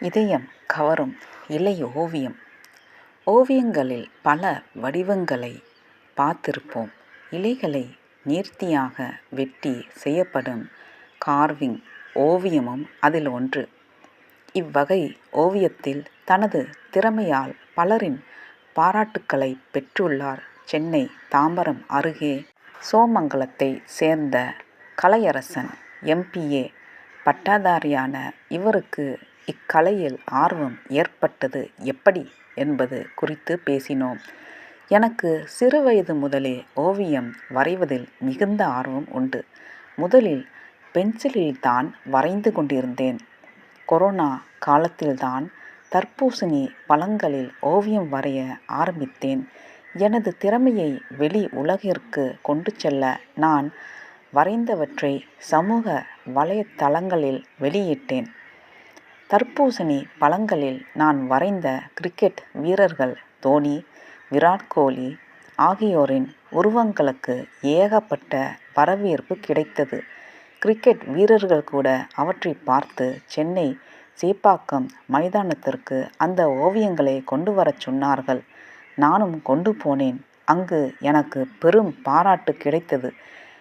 இதயம் கவரும் இலை ஓவியம். ஓவியங்களில் பல வடிவங்களை பார்த்திருப்போம். இலைகளை நேர்த்தியாக வெட்டி செய்யப்படும் கார்விங் ஓவியமும் அதில் ஒன்று. இவ்வகை ஓவியத்தில் தனது திறமையால் பலரின் பாராட்டுக்களை பெற்றுள்ளார். சென்னை தாம்பரம் அருகே சோமங்கலத்தை சேர்ந்த கலையரசன் எம்பிஏ பட்டாதாரியான இவருக்கு இக்கலையில் ஆர்வம் ஏற்பட்டது எப்படி என்பது குறித்து பேசினோம். எனக்கு சிறுவயது முதலே ஓவியம் வரைவதில் மிகுந்த ஆர்வம் உண்டு. முதலில் பென்சிலில்தான் வரைந்து கொண்டிருந்தேன். கொரோனா காலத்தில்தான் தர்பூசணி பழங்களில் ஓவியம் வரைய ஆரம்பித்தேன். எனது திறமையை வெளி உலகிற்கு கொண்டு செல்ல நான் வரைந்தவற்றை சமூக வலைத்தளங்களில் வெளியிட்டேன். தர்பூசணி பழங்களில் நான் வரைந்த கிரிக்கெட் வீரர்கள் தோனி விராட் கோலி ஆகியோரின் உருவங்களுக்கு ஏகப்பட்ட வரவேற்பு கிடைத்தது. கிரிக்கெட் வீரர்கள் கூட அவற்றை பார்த்து சென்னை சேப்பாக்கம் மைதானத்திற்கு அந்த ஓவியங்களை கொண்டு வரச் சொன்னார்கள். நானும் கொண்டு போனேன். அங்கு எனக்கு பெரும் பாராட்டு கிடைத்தது.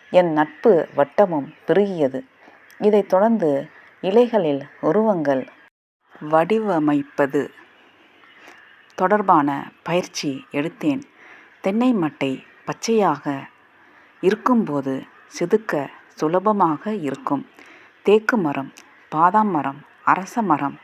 என் நட்பு வட்டமும் பெருகியது. இதைத் தொடர்ந்து இலைகளில் உருவங்கள் வடிவமைப்பது. தொடர்பான பயிற்சி எடுத்தேன். தென்னை மட்டை பச்சையாக இருக்கும்போது செதுக்க சுலபமாக இருக்கும். தேக்கு மரம் பாதாம் மரம் அரச மரம்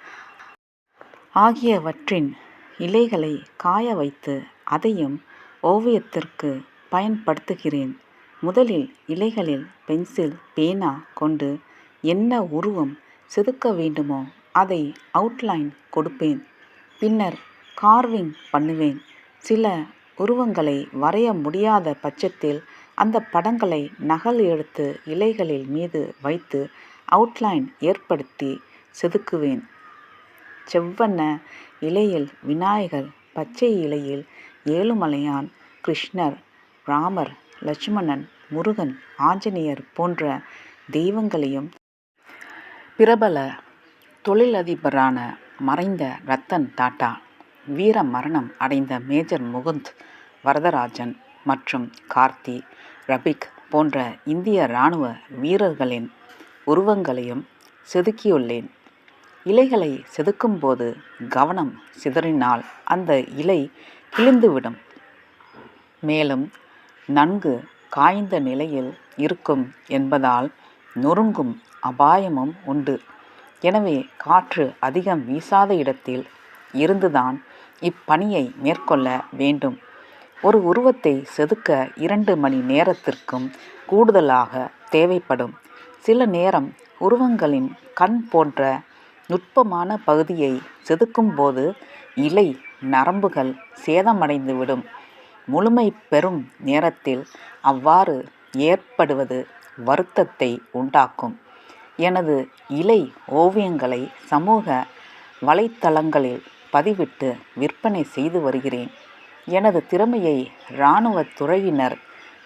ஆகியவற்றின் இலைகளை காய வைத்து அதையும் ஓவியத்திற்கு பயன்படுத்துகிறேன். முதலில் இலைகளில் பென்சில் பேனா கொண்டு என்ன உருவம் செதுக்க வேண்டுமோ அதை அவுட்லைன் கொடுப்பேன். பின்னர் கார்விங் பண்ணுவேன். சில உருவங்களை வரைய முடியாத பட்சத்தில் அந்த படங்களை நகல் எடுத்து இலைகளில் மீது வைத்து அவுட்லைன் ஏற்படுத்தி செதுக்குவேன். செவ்வண்ண இலையில் விநாயகர் பச்சை இலையில் ஏழுமலையான் கிருஷ்ணர் ராமர் லட்சுமணன் முருகன் ஆஞ்சநேயர் போன்ற தெய்வங்களையும் பிரபல தொழிலதிபரான மறைந்த ரத்தன் டாட்டா வீர மரணம் அடைந்த மேஜர் முகுந்த் வரதராஜன் மற்றும் கார்த்தி ரபிக் போன்ற இந்திய இராணுவ வீரர்களின் உருவங்களையும் செதுக்கியுள்ளேன். இலைகளை செதுக்கும்போது கவனம் சிதறினால் அந்த இலை கிழிந்துவிடும். மேலும் நன்கு காய்ந்த நிலையில் இருக்கும் என்பதால் நொறுங்கும் அபாயமும் உண்டு. எனவே காற்று அதிகம் வீசாத இடத்தில் இருந்துதான் இப்பணியை மேற்கொள்ள வேண்டும். ஒரு உருவத்தை செதுக்க இரண்டு மணி நேரத்திற்கும் கூடுதலாக தேவைப்படும். சில நேரம் உருவங்களின் கண் போன்ற நுட்பமான பகுதியை செதுக்கும்போது இலை நரம்புகள் சேதமடைந்துவிடும் முழுமை பெறும் நேரத்தில் அவ்வாறு ஏற்படுவது வருத்தத்தை உண்டாக்கும். எனது இலை ஓவியங்களை சமூக வலைத்தளங்களில் பதிவிட்டு விற்பனை செய்து வருகிறேன். எனது திறமையை இராணுவத் துறையினர்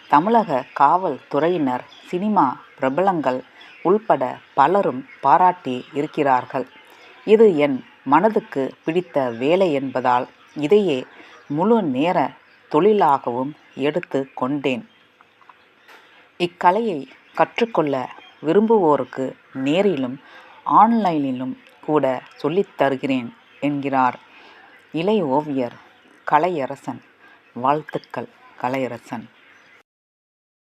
தமிழக காவல் துறையினர் சினிமா பிரபலங்கள் உள்பட பலரும் பாராட்டி இருக்கிறார்கள். இது என் மனதுக்கு பிடித்த வேலை என்பதால் இதையே முழு நேர தொழிலாகவும் எடுத்து கொண்டேன். இக்கலையை கற்றுக்கொள்ள விரும்புவோருக்கு நேரிலும் ஆன்லைனிலும் கூட சொல்லித் தருகிறேன் என்கிறார். இளை ஓவியர் கலையரசன் வாழ்த்துக்கள் கலையரசன்.